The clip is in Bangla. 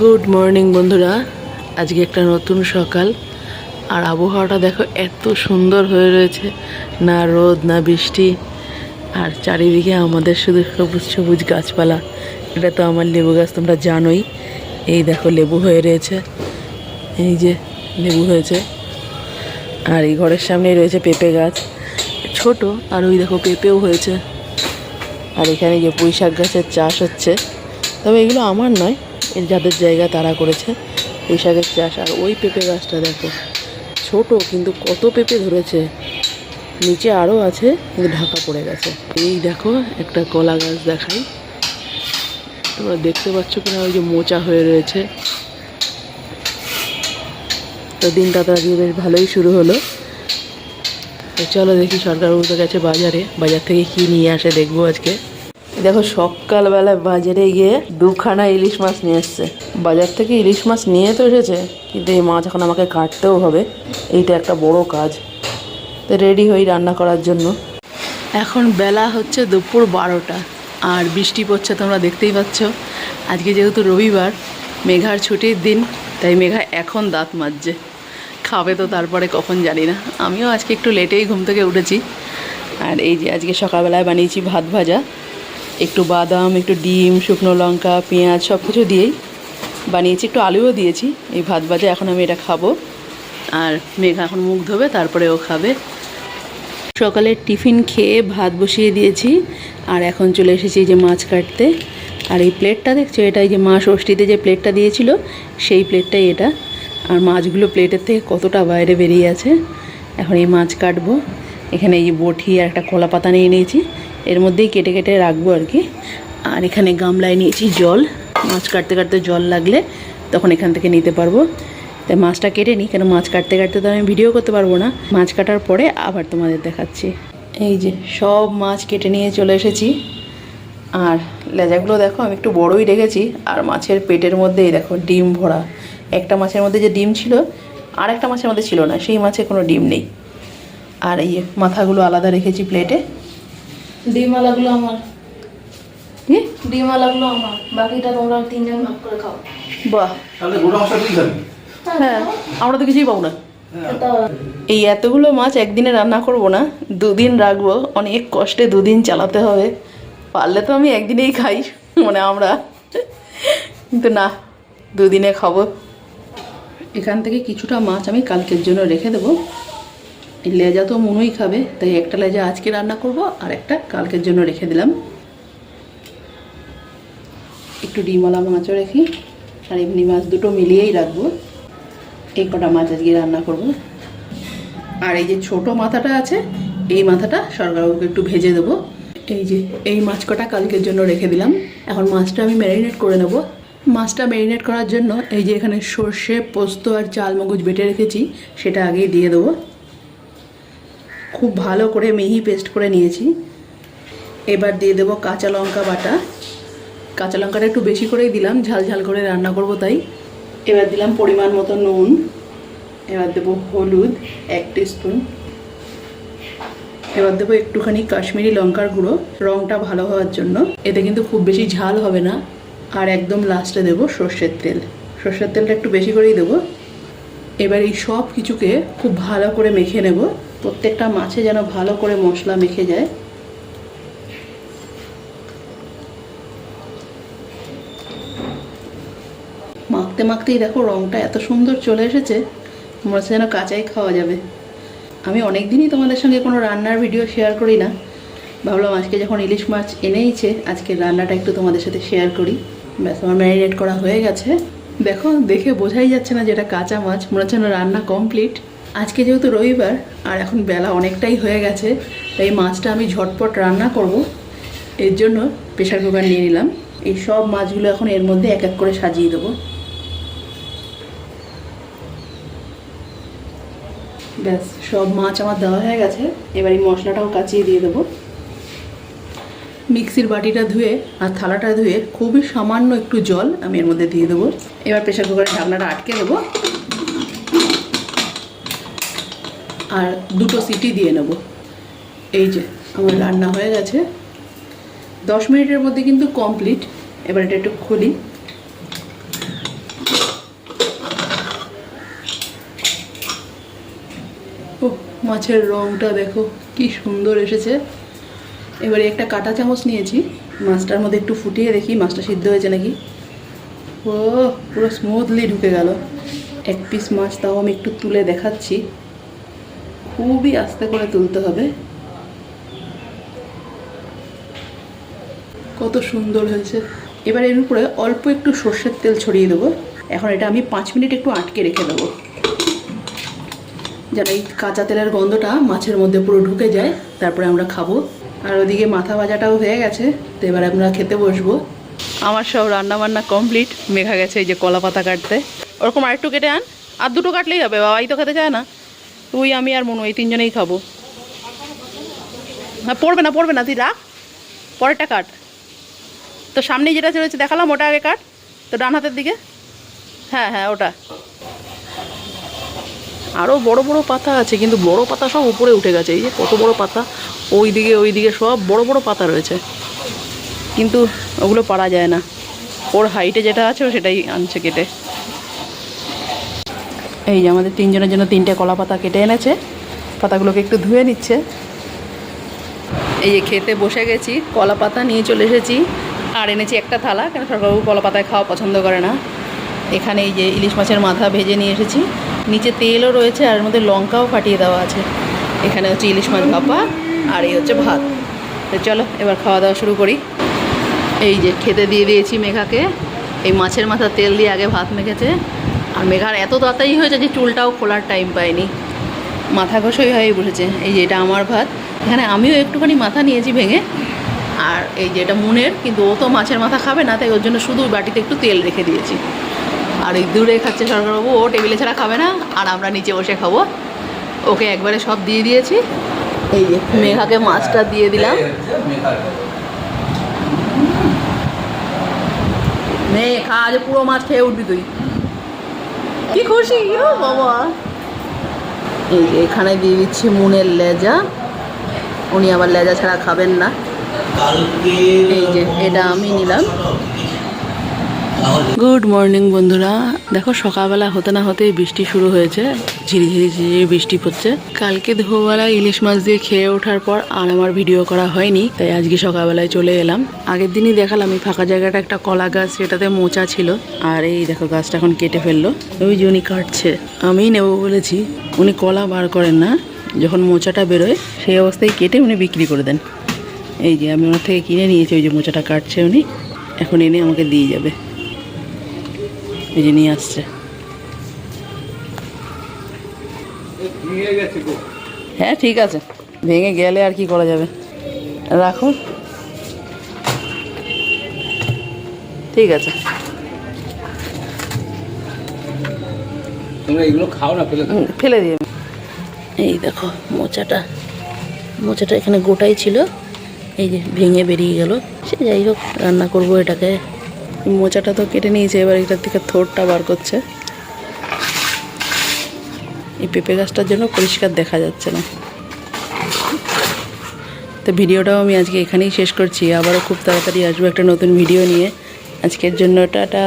গুড মর্নিং বন্ধুরা। আজকে একটা নতুন সকাল। আর আবহাওয়াটা দেখো এত সুন্দর হয়ে রয়েছে। না রোদ, না বৃষ্টি। আর চারিদিকে আমাদের শুধু সবুজ সবুজ গাছপালা। এটা তো আমার লেবু গাছ, তোমরা জানোই। এই দেখো লেবু হয়ে রয়েছে। এই যে লেবু হয়েছে। আর এই ঘরের সামনেই রয়েছে পেঁপে গাছ। ছোট, আর ওই দেখো পেঁপেও হয়েছে। আর এখানে যে পুঁই শাক গাছের চাষ হচ্ছে। তবে এগুলো আমার নয়। যাদের জায়গা তারা করেছে পুঁই শাকের চাষ। আর ওই পেঁপে গাছটা দেখো, ছোট কিন্তু কত পেঁপে ধরেছে। নিচে আরও আছে, কিন্তু ঢাকা পড়ে গেছে। এই দেখো, একটা কলা গাছ দেখাই। তোমরা দেখতে পাচ্ছ কিনা, ওই যে মোচা হয়ে রয়েছে। তো দিনটা তো আজকে বেশ ভালোই শুরু হলো। তো চলো দেখি সরকার উঠে গেছে বাজারে, বাজার থেকে কি নিয়ে আসে দেখব আজকে। দেখো সকালবেলা বাজারে গিয়ে দুখানা ইলিশ মাছ নিয়ে এসছে। বাজার থেকে ইলিশ মাছ নিয়ে তো এসেছে, কিন্তু এই মাছ এখন আমাকে কাটতেও হবে। এইটা একটা বড় কাজ। তো রেডি হই রান্না করার জন্য। এখন বেলা হচ্ছে দুপুর বারোটা, আর বৃষ্টি পড়ছে তোমরা দেখতেই পাচ্ছ। আজকে যেহেতু রবিবার, মেঘার ছুটির দিন, তাই মেঘা এখন দাঁত মাজছে। খাবে তো তারপরে কখন জানি না। আমিও আজকে একটু লেটেই ঘুম থেকে উঠেছি। আর এই যে আজকে সকালবেলায় বানিয়েছি ভাত ভাজা। একটু বাদাম, একটু ডিম, শুকনো লঙ্কা, পেঁয়াজ সব কিছু দিয়েই বানিয়েছি, একটু আলুও দিয়েছি। এই ভাত ভাজা এখন আমি এটা খাব। আর মেঘা এখন মুখ ধোবে, তারপরে ও খাবে। সকালে টিফিন খেয়ে ভাত বসিয়ে দিয়েছি, আর এখন চলে এসেছি যে মাছ কাটতে। আর এই প্লেটটা দেখছ? এটা এই যে মা ষষ্ঠীতে যে প্লেটটা দিয়েছিল, সেই প্লেটটাই এটা। আর মাছগুলো প্লেটের থেকে কতটা বাইরে বেরিয়ে আছে। এখন এই মাছ কাটবো। এখানে এই বটি আর একটা কলা পাতা নিয়ে নিয়েছি। এর মধ্যেই কেটে কেটে রাখব আর কি। আর এখানে গামলায় নিয়েছি জল। মাছ কাটতে কাটতে জল লাগলে তখন এখান থেকে নিতে পারব। তাই মাছটা কেটে নিই, কেন মাছ কাটতে কাটতে তো আমি ভিডিও করতে পারব না। মাছ কাটার পরে আবার তোমাদের দেখাচ্ছি। এই যে সব মাছ কেটে নিয়ে চলে এসেছি। আর লেজাগুলো দেখো, আমি একটু বড়ই রেখেছি। আর মাছের পেটের মধ্যেই দেখো ডিম ভরা। একটা মাছের মধ্যে যে ডিম ছিল, আর একটা মাছের মধ্যে ছিল না। সেই মাছে কোনো ডিম নেই। আর এই মাথাগুলো আলাদা রেখেছি প্লেটে ডিমওয়ালাগুলো আমার। কি? ডিমওয়ালাগুলো আমার। বাকিটা তোমরা তিনজন ভাগ করে খাও। বাহ। তাহলে গোটা মাছটা তুই খাবি? হ্যাঁ আমরা তো কিছুই পাবো না। এই এতগুলো মাছ একদিনে রান্না করব না দুদিন রাখব। অনেক কষ্টে দুদিন চালাতে হবে। পারলে তো আমি একদিনেই খাই মানে আমরা। কিন্তু না দুদিনে খাব। এখান থেকে কিছুটা মাছ আমি কালকের জন্য রেখে দেবো। লেজা তো মনুই খাবে, তাই একটা লেজা আজকে রান্না করব আর একটা কালকের জন্য রেখে দিলাম। একটু ডিমওয়ালা মাছও রেখি আর এমনি মাছ দুটো মিলিয়েই রাখব। এই কটা মাছ আজকে রান্না করব। আর এই যে ছোট মাথাটা আছে, এই মাথাটা সরকারবাবুকে একটু ভেজে দেবো। এই যে, এই মাছ কটা কালকের জন্য রেখে দিলাম। এখন মাছটা আমি ম্যারিনেট করে নেব। মাছটা ম্যারিনেট করার জন্য এই যে এখানে সর্ষে, পোস্ত আর চাল মগজ বেটে রেখেছি, সেটা আগেই দিয়ে দেবো। খুব ভালো করে মিহি পেস্ট করে নিয়েছি। এবার দিয়ে দেবো কাঁচা লঙ্কা বাটা। কাঁচা লঙ্কাটা একটু বেশি করেই দিলাম, ঝাল ঝাল করে রান্না করব তাই। এবার দিলাম পরিমাণ মতো নুন। এবার দেবো হলুদ, এক স্পুন এবার দেবো একটুখানি কাশ্মীরি লঙ্কার গুঁড়ো। রঙটা ভালো হওয়ার জন্য। এতে কিন্তু খুব বেশি ঝাল হবে না। আর একদম লাস্টে দেবো সর্ষের তেল। সর্ষের তেলটা একটু বেশি করেই দেবো। এবার এই সব কিছুকে খুব ভালো করে মেখে নেব। প্রত্যেকটা মাছে যেন ভালো করে মশলা মেখে যায়। মাখতে মাখতেই দেখো রঙটা এত সুন্দর চলে এসেছে মনে হচ্ছে যেন কাঁচাই খাওয়া যাবে। আমি অনেক দিনই তোমাদের সঙ্গে কোনো রান্নার ভিডিও শেয়ার করি না। ভাবলাম আজকে যখন ইলিশ মাছ এনেইছে আজকে রান্নাটা একটু তোমাদের সাথে শেয়ার করি। ব্যাস, আমার ম্যারিনেট করা হয়ে গেছে। দেখো, দেখে বোঝাই যাচ্ছে না যেটা কাঁচা মাছ, মনে হচ্ছে না রান্না কমপ্লিট আজকে যেহেতু রবিবার, আর এখন বেলা অনেকটাই হয়ে গেছে, তাই মাছটা আমি ঝটপট রান্না করব। এর জন্য প্রেশার কুকার নিয়ে নিলাম। এই সব মাছগুলো এখন এর মধ্যে এক এক করে সাজিয়ে দেবো। ব্যাস, সব মাছ আমার দেওয়া হয়ে গেছে। এবার এই মশলাটাও কাচিয়ে দিয়ে দেবো। মিক্সির বাটিটা ধুয়ে আর থালাটা ধুয়ে খুবই সামান্য একটু জল আমি এর মধ্যে দিয়ে দেবো। এবার প্রেশার কুকারের ঢাকনাটা আটকে দেবো। আর দুটো সিটি দিয়ে নেব। এই যে, আমার রান্না হয়ে গেছে। দশ মিনিটের মধ্যে কিন্তু কমপ্লিট এবার এটা একটু খুলি। ও মাছের রঙটা দেখো, কি সুন্দর এসেছে। এবারে একটা কাটা চামচ নিয়েছি। মাছটার মধ্যে একটু ফুটিয়ে দেখি, মাছটা সিদ্ধ হয়েছে নাকি। ও পুরো স্মুথলি ঢুকে গেল। এক পিস মাছ তাও আমি একটু তুলে দেখাচ্ছি। খুবই আস্তে করে তুলতে হবে। কত সুন্দর হয়েছে। এবার এর উপরে অল্প একটু সর্ষের তেল ছড়িয়ে দেবো। এখন এটা আমি পাঁচ মিনিট একটু আটকে রেখে দেবো। যেন এই কাঁচা তেলের গন্ধটা মাছের মধ্যে পুরো ঢুকে যায়, তারপরে আমরা খাব। আর ওদিকে মাথা ভাজাটাও হয়ে গেছে, তো এবার আমরা খেতে বসবো। আমার সব রান্না বান্না কমপ্লিট, মেঘা গেছে এই যে কলা পাতা কাটতে। ওরকম আরেকটু কেটে আন। আর দুটো কাটলেই হবে, বাবাই তো খেতে চায় না। তুই, আমি আর মনু, এই তিনজনেই খাব। হ্যাঁ পড়বে না পড়বে না, তুই রাখ। পরেরটা কাট। তো সামনে যেটা চলেছে, দেখালাম, ওটা আগে কাট। তো ডান হাতের দিকে? হ্যাঁ হ্যাঁ ওটা। আরও বড় বড় পাতা আছে, কিন্তু বড় পাতা সব উপরে উঠে গেছে। এই যে কত বড় পাতা ওই দিকে ওই দিকে সব বড় বড় পাতা রয়েছে। কিন্তু ওগুলো পারা যায় না। ওর হাইটে যেটা আছে, ও সেটাই আনছে কেটে। এই যে আমাদের তিনজনের জন্য তিনটে কলা পাতা কেটে এনেছে। পাতাগুলোকে একটু ধুয়ে নিচ্ছে। এই যে খেতে বসে গেছি, কলা পাতা নিয়ে চলে এসেছি। আর এনেছি একটা থালা, কেন সরকারবাবু কলা পাতায় খাওয়া পছন্দ করে না। এখানে এই যে ইলিশ মাছের মাথা ভেজে নিয়ে এসেছি। নিচে তেলও রয়েছে আর মধ্যে লঙ্কাও ফাটিয়ে দেওয়া আছে। এখানে হচ্ছে ইলিশ মাছ ভাপা আর এই হচ্ছে ভাত। তো চলো, এবার খাওয়া দাওয়া শুরু করি। এই যে খেতে দিয়ে দিয়েছি মেঘাকে। এই মাছের মাথা তেল দিয়ে আগে ভাত মেখেছে। আর মেঘার এত তাড়াতাড়ি হয়েছে যে চুলটাও খোলার টাইম পায়নি মাথা ঘষই হয়ে বসেছে। এই যে এটা আমার ভাত, এখানে আমিও একটুখানি মাথা নিয়েছি ভেঙে। আর এই যে এটা মুনের, কিন্তু ও তো মাছের মাথা খাবে না, তাই ওর জন্য শুধু বাটিতে একটু তেল রেখে দিয়েছি। আর এই দূরে খাচ্ছে সরকারবাবু, ও টেবিলে ছাড়া খাবে না, আর আমরা নিচে বসে খাব। ওকে একবারে সব দিয়ে দিয়েছি। এই যে মেঘাকে মাছটা দিয়ে দিলাম। খা আজ পুরো মাছ খেয়ে উঠবি তুই। কি খুশি? ও বাবা। এই যে এখানে দিয়ে দিচ্ছি মুনের লেজা। উনি আবার লেজা ছাড়া খাবেন না। এই যে এটা আমি নিলাম। গুড মর্নিং বন্ধুরা। দেখো, সকালবেলা হতে না হতেই বৃষ্টি শুরু হয়েছে। ঝিরিঝিরি ঝিরিঝিরি বৃষ্টি পড়ছে। কালকে দুপুরবেলা ইলিশ মাছ দিয়ে খেয়ে ওঠার পর আর আমার ভিডিও করা হয়নি, তাই আজকে সকালবেলায় চলে এলাম। আগের দিনই দেখালাম, এই ফাঁকা জায়গাটা একটা কলা গাছ, সেটাতে মোচা ছিল। আর এই দেখো, গাছটা এখন কেটে ফেলল। ওই যে উনি কাটছে। আমিই নেব বলেছি, উনি কলা বার করেন না। যখন মোচাটা বেরোয়, সেই অবস্থায় কেটে উনি বিক্রি করে দেন। এই যে আমি ওনার থেকে কিনে নিয়েছি, ওই যে মোচাটা কাটছে উনি। এখন এনে আমাকে দিয়ে যাবে। এই যে নিয়ে আসছে। হ্যাঁ ঠিক আছে। ভেঙে গেলে আর কি করা যাবে? রাখো। ঠিক আছে। তোমরা এগুলো খাও না ফেলে ফেলে দিয়ে এই দেখো মোচাটা। মোচাটা এখানে গোটাই ছিল। এই যে ভেঙে বেরিয়ে গেল। সে যাই হোক রান্না করব এটাকে। মোচাটা তো কেটে নিয়েছে, এবার এটার থেকে থোরটা বার করছে। এই পেঁপে গাছটার জন্য পরিষ্কার দেখা যাচ্ছে না। তো ভিডিওটাও আমি আজকে এখানেই শেষ করছি। আবারও খুব তাড়াতাড়ি আসব একটা নতুন ভিডিও নিয়ে। আজকের জন্য টাটা।